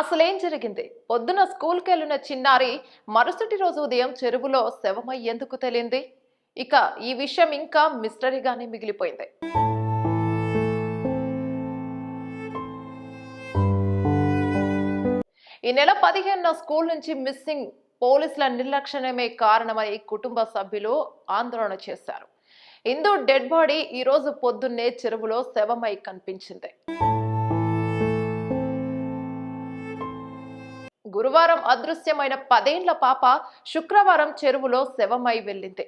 అసలేం జరిగింది? పొద్దున స్కూల్కి వెళ్ళిన చిన్నారి మరుసటి రోజు ఉదయం చెరువులో శవమై ఎందుకు తెలియంది ఇక ఈ విషయం ఇంకా మిస్టరీగానే మిగిలిపోయింది. ఈ నెల పదిహేనున స్కూల్ నుంచి మిస్సింగ్ పోలీసుల నిర్లక్ష్యమే కారణమని కుటుంబ సభ్యులు ఆందోళన చేశారు. ఇందు డెడ్ బాడీ ఈ రోజు పొద్దున్నే చెరువులో శవమై కనిపించింది. గురువారం అదృశ్యమైన పదేండ్ల పాప శుక్రవారం చెరువులో శవమై వెళ్ళింది.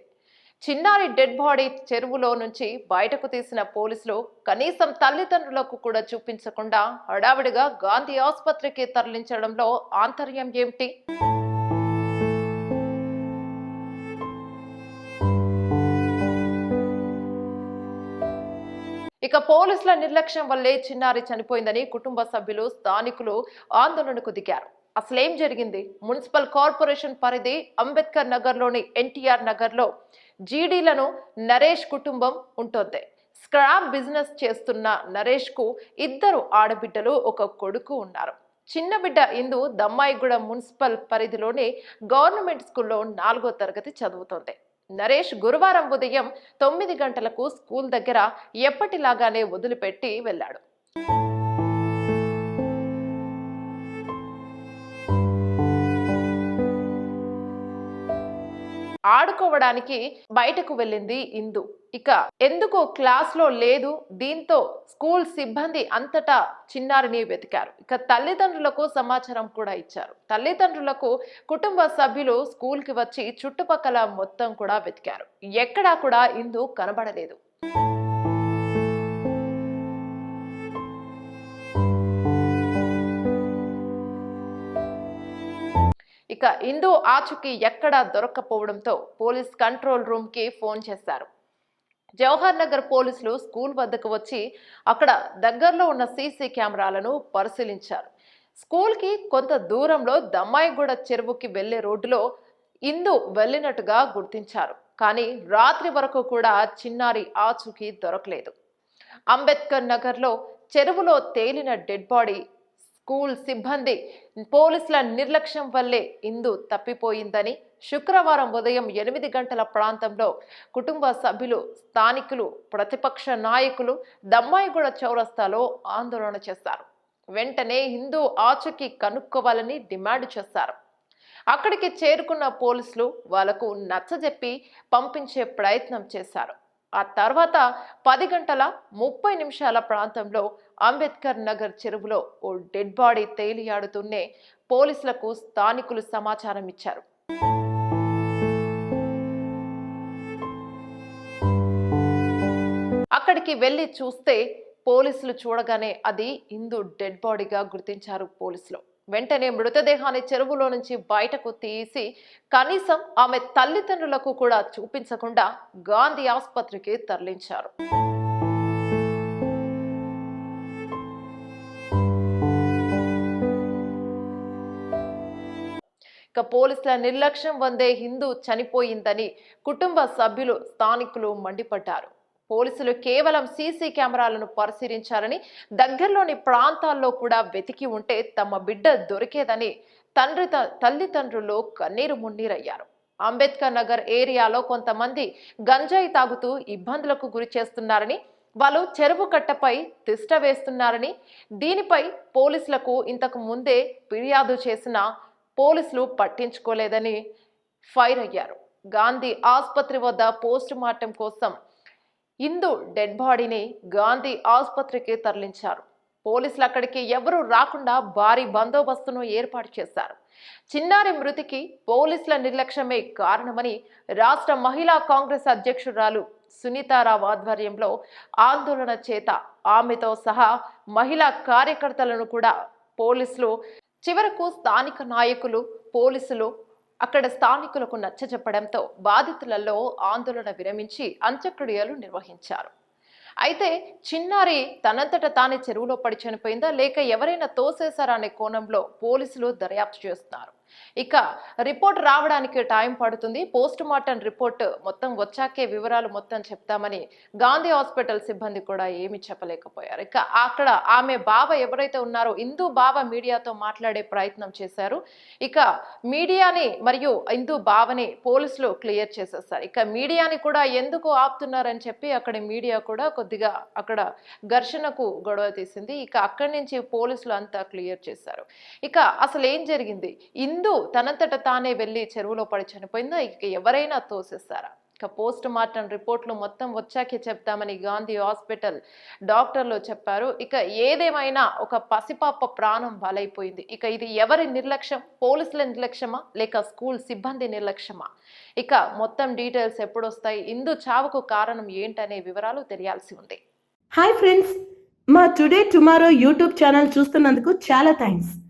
చిన్నారి డెడ్ బాడీ చెరువులో నుంచి బయటకు తీసిన పోలీసులు కనీసం తల్లిదండ్రులకు కూడా చూపించకుండా హడావిడిగా గాంధీ ఆసుపత్రికి తరలించడంలో ఆంతర్యం ఏమిటి? ఇక పోలీసుల నిర్లక్ష్యం వల్లే చిన్నారి చనిపోయిందని కుటుంబ సభ్యులు స్థానికులు ఆందోళనకు దిగారు. అసలేం జరిగింది? మున్సిపల్ కార్పొరేషన్ పరిధి అంబేద్కర్ నగర్లోని ఎన్టీఆర్ నగర్లో జీడీలను నరేష్ కుటుంబం ఉంటుంది. స్క్రాప్ బిజినెస్ చేస్తున్న నరేష్కు ఇద్దరు ఆడబిడ్డలు ఒక కొడుకు ఉన్నారు. చిన్న బిడ్డ ఇందు దమ్మాయిగూడ మున్సిపల్ పరిధిలోని గవర్నమెంట్ స్కూల్లో నాలుగో తరగతి చదువుతోంది. నరేష్ గురువారం ఉదయం తొమ్మిది గంటలకు స్కూల్ దగ్గర ఎప్పటిలాగానే వదిలిపెట్టి వెళ్ళాడు. ఆడుకోవడానికి బయటకు వెళ్ళింది ఇందు. ఇక ఎందుకో క్లాస్లో లేదు దీంతో స్కూల్ సిబ్బంది అంతటా చిన్నారిని వెతికారు. ఇక తల్లిదండ్రులకు సమాచారం కూడా ఇచ్చారు. తల్లిదండ్రులకు కుటుంబ సభ్యులు స్కూల్కి వచ్చి చుట్టుపక్కల మొత్తం కూడా వెతికారు. ఎక్కడా కూడా ఇందు కనబడలేదు. ఇక ఇందు ఆచుకి ఎక్కడా దొరక్కపోవడంతో పోలీస్ కంట్రోల్ రూమ్కి ఫోన్ చేశారు. జవహర్ నగర్ పోలీసులు స్కూల్ వద్దకు వచ్చి అక్కడ దగ్గరలో ఉన్న సీసీ కెమెరాలను పరిశీలించారు. స్కూల్కి కొంత దూరంలో దమ్మాయిగూడ చెరువుకి వెళ్ళే రోడ్డులో ఇందు వెళ్ళినట్టుగా గుర్తించారు. కానీ రాత్రి వరకు కూడా చిన్నారి ఆచూకీ దొరకలేదు. అంబేద్కర్ నగర్లో చెరువులో తేలిన డెడ్ బాడీ స్కూల్ సిబ్బంది పోలీసుల నిర్లక్ష్యం వల్లే ఇందు తప్పిపోయిందని శుక్రవారం ఉదయం ఎనిమిది గంటల ప్రాంతంలో కుటుంబ సభ్యులు స్థానికులు ప్రతిపక్ష నాయకులు దమ్మాయిగూడ చౌరస్తాలో ఆందోళన చేశారు. వెంటనే హిందూ ఆచూకీ కనుక్కోవాలని డిమాండ్ చేశారు. అక్కడికి చేరుకున్న పోలీసులు వాళ్ళకు నచ్చజెప్పి పంపించే ప్రయత్నం చేశారు. ఆ తర్వాత పది గంటల ముప్పై నిమిషాల ప్రాంతంలో అంబేద్కర్ నగర్ చెరువులో ఓ డెడ్ బాడీ తేలియాడుతూనే పోలీసులకు స్థానికులు సమాచారం ఇచ్చారు. అక్కడికి వెళ్ళి చూస్తే పోలీసులు చూడగానే అది ఇందు డెడ్ బాడీగా గుర్తించారు పోలీసులు. వెంటనే మృతదేహాన్ని చెరువులో నుంచి బయటకు తీసి కనీసం ఆమె తల్లిదండ్రులకు కూడా చూపించకుండా గాంధీ ఆసుపత్రికి తరలించారు. ఇక పోలీసుల నిర్లక్ష్యం వందే హిందూ చనిపోయిందని కుటుంబ సభ్యులు స్థానికులు మండిపడ్డారు. పోలీసులు కేవలం సీసీ కెమెరాలను పరిశీలించారని దగ్గరలోని ప్రాంతాల్లో కూడా వెతికి ఉంటే తమ బిడ్డ దొరికేదని తండ్రి తల్లిదండ్రులు కన్నీరు మున్నీరయ్యారు. అంబేద్కర్ నగర్ ఏరియాలో కొంతమంది గంజాయి తాగుతూ ఇబ్బందులకు గురి చేస్తున్నారని వాళ్ళు చెరువు కట్టపై తిష్ట వేస్తున్నారని దీనిపై పోలీసులకు ఇంతకు ముందే ఫిర్యాదు చేసిన పోలీసులు పట్టించుకోలేదని ఫైర్ అయ్యారు. గాంధీ ఆసుపత్రి వద్ద పోస్ట్ మార్టం కోసం ఇందు డెడ్ బాడీని గాంధీ ఆసుపత్రికి తరలించారు. పోలీసులు అక్కడికి ఎవరూ రాకుండా భారీ బందోబస్తును ఏర్పాటు చేశారు. చిన్నారి మృతికి పోలీసుల నిర్లక్ష్యమే కారణమని రాష్ట్ర మహిళా కాంగ్రెస్ అధ్యక్షురాలు సునీతారావు ఆధ్వర్యంలో ఆందోళన చేత ఆమెతో సహా మహిళా కార్యకర్తలను కూడా పోలీసులు చివరకు స్థానిక నాయకులు పోలీసులు అక్కడ స్థానికులకు నచ్చజెప్పడంతో బాధితులలో ఆందోళన విరమించి అంత్యక్రియలు నిర్వహించారు. అయితే చిన్నారి తనంతట తానే చెరువులో పడి చనిపోయిందా లేక ఎవరైనా తోసేశారా అనే కోణంలో పోలీసులు దర్యాప్తు చేస్తున్నారు. ఇక రిపోర్ట్ రావడానికి టైం పడుతుంది. పోస్ట్ మార్టం రిపోర్ట్ మొత్తం వచ్చాకే వివరాలు మొత్తం చెప్తామని గాంధీ హాస్పిటల్ సిబ్బంది కూడా ఏమి చెప్పలేకపోయారు. ఇక అక్కడ ఆమె బావ ఎవరైతే ఉన్నారో ఇందు బావ మీడియాతో మాట్లాడే ప్రయత్నం చేశారు. ఇక మీడియాని మరియు ఇందు బావని పోలీసులు క్లియర్ చేసేస్తారు. ఇక మీడియాని కూడా ఎందుకు ఆపుతున్నారని చెప్పి అక్కడ మీడియా కూడా కొద్దిగా అక్కడ ఘర్షణకు గొడవ తీసింది. ఇక అక్కడి నుంచి పోలీసులు అంతా క్లియర్ చేశారు. ఇక అసలు ఏం జరిగింది? ఇందు తనంతట తానే వెళ్ళి చెరువులో పడి చనిపోయిందా ఇక ఎవరైనా తోసేస్తారా? ఇక పోస్ట్ మార్టం రిపోర్ట్లు మొత్తం వచ్చాకే చెప్తామని గాంధీ హాస్పిటల్ డాక్టర్లు చెప్పారు. ఇక ఏదేమైనా ఒక పసిపాప ప్రాణం బలైపోయింది. ఇక ఇది ఎవరి నిర్లక్ష్యం? పోలీసుల నిర్లక్ష్యమా? లేక స్కూల్ సిబ్బంది నిర్లక్ష్యమా? ఇక మొత్తం డీటెయిల్స్ ఎప్పుడొస్తాయి? ఇందు చావుకు కారణం ఏంటనే వివరాలు తెలియాల్సి ఉంది. హాయ్ ఫ్రెండ్స్ మా టుడే టుమారో యూట్యూబ్ ఛానల్ చూస్తున్నందుకు చాలా థ్యాంక్స్